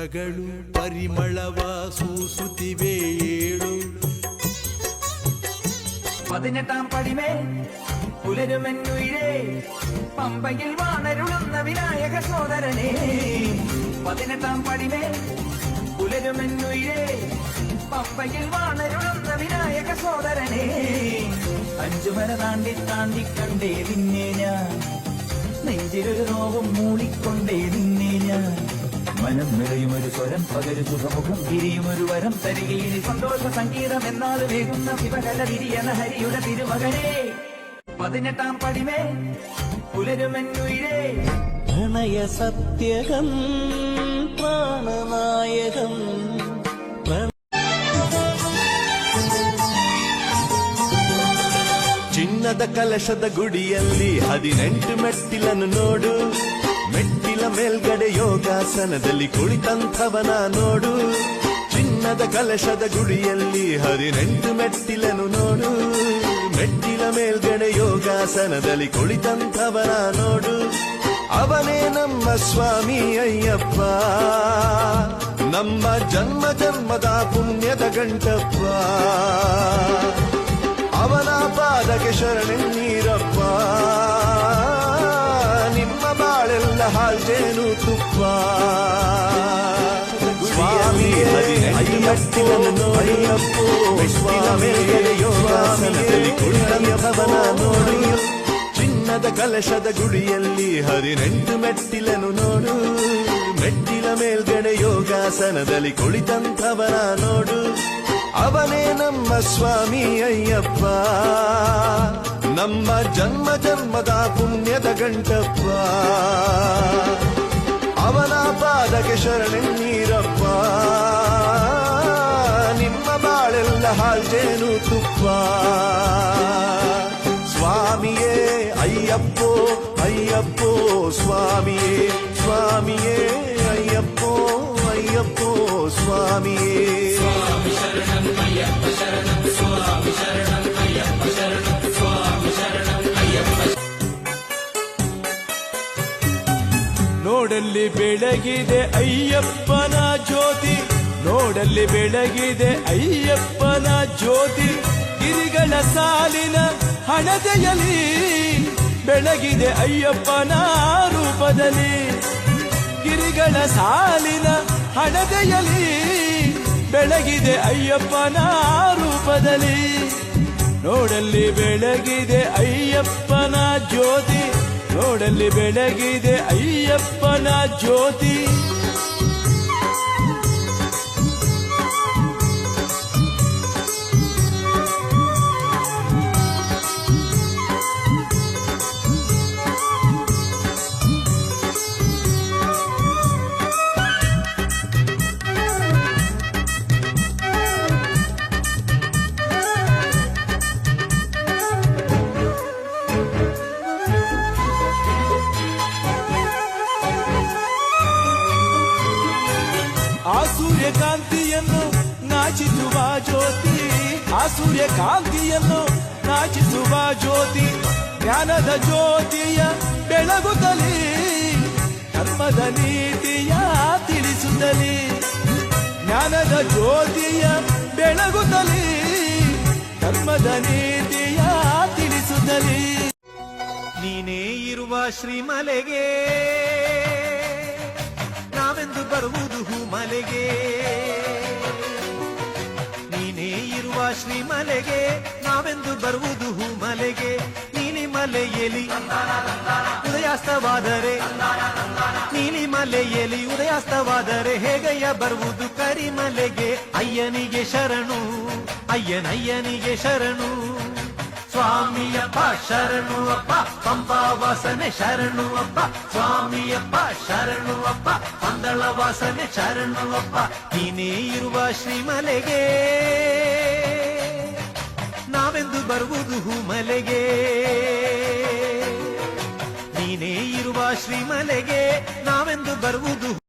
ಪುಷ್ಪಗಳು ಪರಿಮಳವ ಸೂಸುತ್ತಿವೆ ಏಳು പതിനെട്ടാം പടിമേൽ പുലരുമെന്നുയിരേ പമ്പയിൽ വാണരുളുന്ന വിനായക സോദരനെ പതിനെട്ടാം പടിമേൽ പുലരുമെന്നുയിരേ പമ്പയിൽ വാണരുളുന്ന വിനായക സോദരനെ അഞ്ചുമല താണ്ടി താണ്ടി കണ്ടേ നിന്നെ ഞാൻ നെഞ്ചിലൊരു നോവും മൂളിക്കൊണ്ടേ നിന്നെ ഞാൻ മനം നിറയും ഒരു സ്വരം പകരു സുഖമുഖം തിരിയും ഒരു വരം തരികയിൽ സന്തോഷ സംഗീതം എന്നാൽ വേഗുന്ന ശിവകല വിരിയണ ഹരിയുടെ തിരുമകനെ പതിനെട്ടാം പടിമേ പുലരുമെന്നുയിരേ പ്രണയ സത്യകം പ്രാണനായകം ಚಿನ್ನದ ಕಲಶದ ಗುಡಿಯಲ್ಲಿ ಹದಿನೆಂಟು ಮೆಟ್ಟಿಲನ್ನು ನೋಡು ಮೆಟ್ಟಿಲ ಮೇಲ್ಗಡೆ ಯೋಗಾಸನದಲ್ಲಿ ಕುಳಿತಂಥವನ ನೋಡು. ಚಿನ್ನದ ಕಲಶದ ಗುಡಿಯಲ್ಲಿ ಹದಿನೆಂಟು ಮೆಟ್ಟಿಲನು ನೋಡು. ಮೆಟ್ಟಿಲ ಮೇಲ್ಗಡೆ ಯೋಗಾಸನದಲ್ಲಿ ಕುಳಿತಂಥವನ ನೋಡು. ಅವನೇ ನಮ್ಮ ಸ್ವಾಮಿ ಅಯ್ಯಪ್ಪ. ನಮ್ಮ ಜನ್ಮ ಜನ್ಮದ ಪುಣ್ಯದ ಗಂಟಪ್ಪ. ಅವನ ಪಾದಕ್ಕೆ ಶರಣೆನ್ನೀರಪ್ಪ. ನಿಮ್ಮ ಹಾಲ್ಜೇನು ತುಪ್ಪ? ಸ್ವಾಮಿ ಹದಿನೆಂಟನ್ನು ನೋಡಿಯಪ್ಪೋ ಸ್ವಾಮಿ ಮೇಲ್ಗಡೆ ಯೋಗಾಸನದಲ್ಲಿ ಕುಳಿತಂಥವನ ನೋಡಿ. ಚಿನ್ನದ ಕಲಶದ ಗುಡಿಯಲ್ಲಿ ಹದಿನೆಂಟು ಮೆಟ್ಟಿಲನು ನೋಡು. ಮೆಟ್ಟಿಲ ಮೇಲ್ಗಡೆ ಯೋಗಾಸನದಲ್ಲಿ ಕುಳಿತಂಥವನ ನೋಡು. ಅವನೇ ನಮ್ಮ ಸ್ವಾಮಿ ಅಯ್ಯಪ್ಪ. ನಮ್ಮ ಜನ್ಮ ಜನ್ಮದ ಪುಣ್ಯದ ಗಂಟಪ್ಪ. ಅವನ ಪಾದಕ್ಕೆ ಶರಣೆನ್ನೀರಪ್ಪ ನಿಮ್ಮ ಬಾಳೆಲ್ಲ ಹಾಲ್ಜೇನು ತುಪ್ಪ. ಸ್ವಾಮಿಯೇ, ಅಯ್ಯಪ್ಪೋ ಅಯ್ಯಪ್ಪೋ, ಸ್ವಾಮಿಯೇ ಸ್ವಾಮಿಯೇ, ಅಯ್ಯಪ್ಪೋ ಅಯ್ಯಪ್ಪೋ, ಸ್ವಾಮಿಯೇ. ನೋಡಲ್ಲಿ ಬೆಳಗಿದೆ ಅಯ್ಯಪ್ಪನ ಜ್ಯೋತಿ, ನೋಡಲ್ಲಿ ಬೆಳಗಿದೆ ಅಯ್ಯಪ್ಪನ ಜ್ಯೋತಿ. ಗಿರಿಗಳ ಸಾಲಿನ ಹಣತೆಯಲ್ಲಿ ಬೆಳಗಿದೆ ಅಯ್ಯಪ್ಪನ ರೂಪದಲ್ಲಿ. ಗಿರಿಗಳ ಸಾಲಿನ ಹಣತೆಯಲ್ಲಿ ಬೆಳಗಿದೆ ಅಯ್ಯಪ್ಪನ ರೂಪದಲ್ಲಿ. ನೋಡಲ್ಲಿ ಬೆಳಗಿದೆ ಅಯ್ಯಪ್ಪನ ಜ್ಯೋತಿ ನೋಡಲ್ಲಿ ಬೆಳಗಿದೆ ಅಯ್ಯಪ್ಪನ ಜ್ಯೋತಿ. ಸೂರ್ಯಕಾಂತಿಯನ್ನು ನಾಚಿಸುವ ಜ್ಯೋತಿ, ಜ್ಞಾನದ ಜ್ಯೋತಿಯ ಬೆಳಗುತ್ತಲಿ, ಧರ್ಮದ ನೀತಿಯ ತಿಳಿಸುತ್ತಲಿ, ಜ್ಞಾನದ ಜ್ಯೋತಿಯ ಬೆಳಗುತ್ತಲಿ, ಧರ್ಮದ ನೀತಿಯ ತಿಳಿಸುತ್ತಲಿ. ನೀನೇ ಇರುವ ಶ್ರೀಮಲೆಗೆ, ನಾವೆಂದು ಬರುವುದು ಹೂಮಲೆಗೆ ನೀನೇ ಮಲೆಗೆ, ನಾವೆಂದು ಬರುವುದು ಹೂಮಲೆಗೆ ನೀಲಿ ಮಲೆಯಲ್ಲಿ ಉದಯಾಸ್ತವಾದರೆ, ನೀಲಿ ಮಲೆಯಲ್ಲಿ ಉದಯಾಸ್ತವಾದರೆ ಹೇಗಯ್ಯ ಬರುವುದು ಕರಿಮಲೆಗೆ ಅಯ್ಯನಿಗೆ ಶರಣು, ಅಯ್ಯನಯ್ಯನಿಗೆ ಶರಣು. ಸ್ವಾಮಿಯಪ್ಪ ಶರಣು ಅಪ್ಪ ಪಂಪಾ ವಾಸನೆ ಶರಣು ಅಪ್ಪ. ಸ್ವಾಮಿಯಪ್ಪ ಶರಣು ಅಪ್ಪ ಪಂದಳ ವಾಸನೆ ಶರಣು ಅಪ್ಪ. ನೀನೇ ಇರುವ ಶ್ರೀಮಲೆಗೆ ಬರುವುದು ಹೂಮಲೆಗೆ. ನೀನೇ ಇರುವ ಶ್ರೀಮಲೆಗೆ ನಾವೆಂದು ಬರುವುದು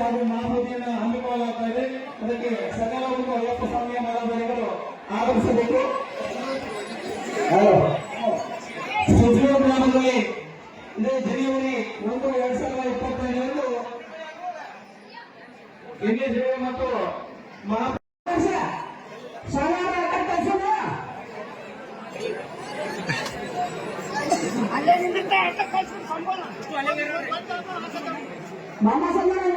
ಹಾಗೂ ಮಾಹಿತಿಯನ್ನು ಹಮ್ಮಿಕೊಳ್ಳಲಾಗ್ತಾ ಅದಕ್ಕೆ ಸಕಲ ಒಂದು ಅಯ್ಯಪ್ಪ ಸ್ವಾಮಿಯ ಮಾಲಾಧಾರಿಗಳು ಆಗಮಿಸಬೇಕು. ಸುಜ್ಲೋ ಗ್ರಾಮದಲ್ಲಿ ಇದೇ ಜನವರಿ ಒಂದು, ಎರಡ್ ಸಾವಿರದ ಇಪ್ಪತ್ತೈದರಂದು ಮತ್ತು ಮಹಾ 妈妈在哪里？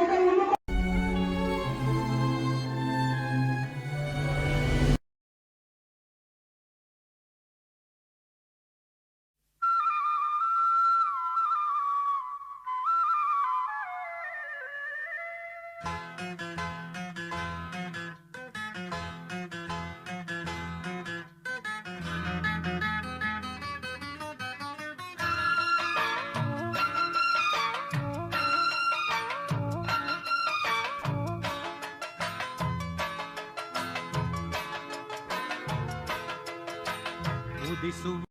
ಉದಿಸುವ